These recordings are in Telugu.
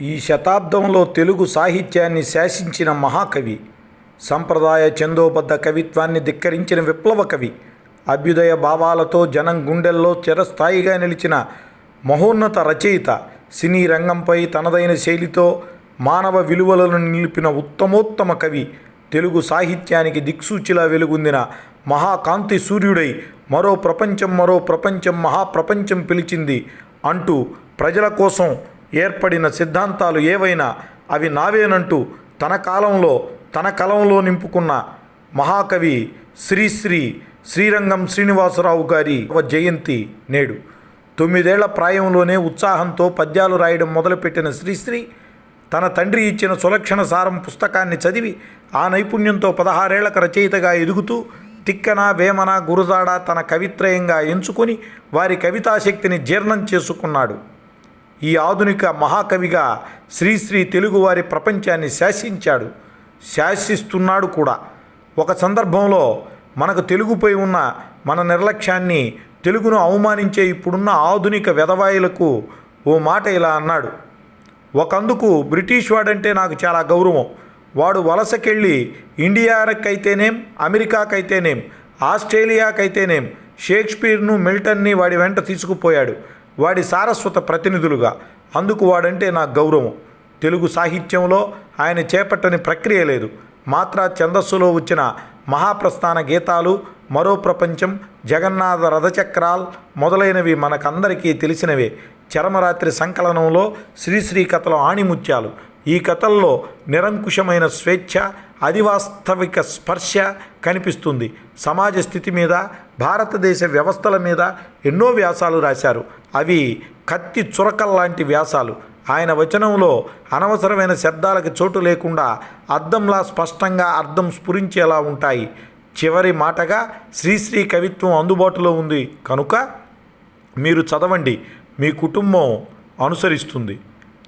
ఈ శతాబ్దంలో తెలుగు సాహిత్యాన్ని శాసించిన మహాకవి సంప్రదాయ చందోబద్ధ కవిత్వాన్ని ధిక్కరించిన విప్లవ కవి అభ్యుదయ భావాలతో జనం గుండెల్లో చిరస్థాయిగా నిలిచిన మహోన్నత రచయిత సినీ రంగంపై తనదైన శైలితో మానవ విలువలను నిలిపిన ఉత్తమోత్తమ కవి తెలుగు సాహిత్యానికి దిక్సూచిలా వెలుగొందిన మహాకాంతి సూర్యుడై మరో ప్రపంచం మరో ప్రపంచం మహాప్రపంచం పిలిచింది అంటూ ప్రజల కోసం ఏర్పడిన సిద్ధాంతాలు ఏవైనా అవి నావేనంటూ తన కాలంలో తన కలంలో నింపుకున్న మహాకవి శ్రీశ్రీ శ్రీరంగం శ్రీనివాసరావు గారి జయంతి నేడు. తొమ్మిదేళ్ళ ప్రాయంలోనే ఉత్సాహంతో పద్యాలు రాయడం మొదలుపెట్టిన శ్రీశ్రీ తన తండ్రి ఇచ్చిన సులక్షణ సారం పుస్తకాన్ని చదివి ఆ నైపుణ్యంతో పదహారేళ్ళకు రచయితగా ఎదుగుతూ తిక్కన వేమన గురుజాడ తన కవిత్రయంగా ఎంచుకొని వారి కవితాశక్తిని జీర్ణం చేసుకున్నాడు. ఈ ఆధునిక మహాకవిగా శ్రీశ్రీ తెలుగువారి ప్రపంచాన్ని శాసించాడు శాసిస్తున్నాడు కూడా. ఒక సందర్భంలో మనకు తెలుగుపై ఉన్న మన నిర్లక్ష్యాన్ని తెలుగును అవమానించే ఇప్పుడున్న ఆధునిక వెధవాయులకు ఓ మాట ఇలా అన్నాడు. ఒకందుకు బ్రిటిష్ వాడంటే నాకు చాలా గౌరవం. వాడు వలసకెళ్ళి ఇండియాకైతేనేం అమెరికాకైతేనేం ఆస్ట్రేలియాకైతేనేం షేక్స్పియర్ను మిల్టన్ని వాడి వెంట తీసుకుపోయాడు. వాడి సారస్వత ప్రతినిధులుగా. అందుకు వాడంటే నా గౌరవం. తెలుగు సాహిత్యంలో ఆయన చేపట్టని ప్రక్రియ లేదు. మాత్ర ఛందస్సులో వచ్చిన మహాప్రస్థాన గీతాలు మరో ప్రపంచం జగన్నాథ రథచక్రాల్ మొదలైనవి మనకందరికీ తెలిసినవే. చరమరాత్రి సంకలనంలో శ్రీశ్రీ కథల ఆణిముత్యాలు. ఈ కథల్లో నిరంకుశమైన స్వేచ్ఛ అధివాస్తవిక స్పర్శ కనిపిస్తుంది. సమాజ స్థితి మీద భారతదేశ వ్యవస్థల మీద ఎన్నో వ్యాసాలు రాశారు. అవి కత్తి చురకల్లాంటి వ్యాసాలు. ఆయన వచనంలో అనవసరమైన శబ్దాలకు చోటు లేకుండా అర్థంలా స్పష్టంగా అర్థం స్ఫురించేలా ఉంటాయి. చివరి మాటగా శ్రీశ్రీ కవిత్వం అందుబాటులో ఉంది. కనుక మీరు చదవండి. మీ కుటుంబం అనుసరిస్తుంది.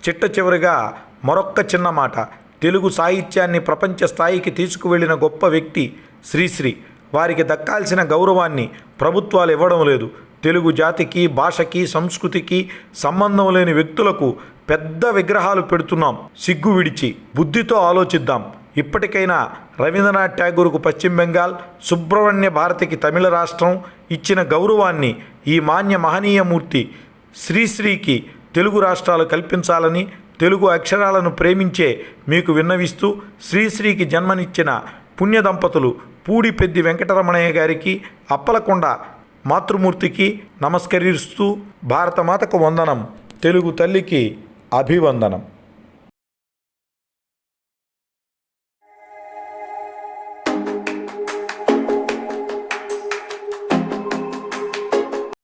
చిట్ట చివరిగా మరొక్క చిన్న మాట. తెలుగు సాహిత్యాన్ని ప్రపంచ స్థాయికి తీసుకువెళ్ళిన గొప్ప వ్యక్తి శ్రీశ్రీ. వారికి దక్కాల్సిన గౌరవాన్ని ప్రభుత్వాలు ఇవ్వడం లేదు. తెలుగు జాతికి భాషకి సంస్కృతికి సంబంధం లేని వ్యక్తులకు పెద్ద విగ్రహాలు పెడుతున్నాం. సిగ్గు విడిచి బుద్ధితో ఆలోచిద్దాం. ఇప్పటికైనా రవీంద్రనాథ్ ఠాగూర్కు పశ్చిమ బెంగాల్ సుబ్రహ్మణ్య భారతికి తమిళ రాష్ట్రం ఇచ్చిన గౌరవాన్ని ఈ మాన్య మహనీయమూర్తి శ్రీశ్రీకి తెలుగు రాష్ట్రాలు కల్పించాలని తెలుగు అక్షరాలను ప్రేమించే మీకు విన్నవిస్తూ శ్రీశ్రీకి జన్మనిచ్చిన పుణ్య దంపతులు పూడి పెద్ది వెంకటరమణయ్య గారికి అప్పలకొండ మాతృమూర్తికి నమస్కరిస్తూ భారతమాతకు వందనం తెలుగు తల్లికి అభివందనం.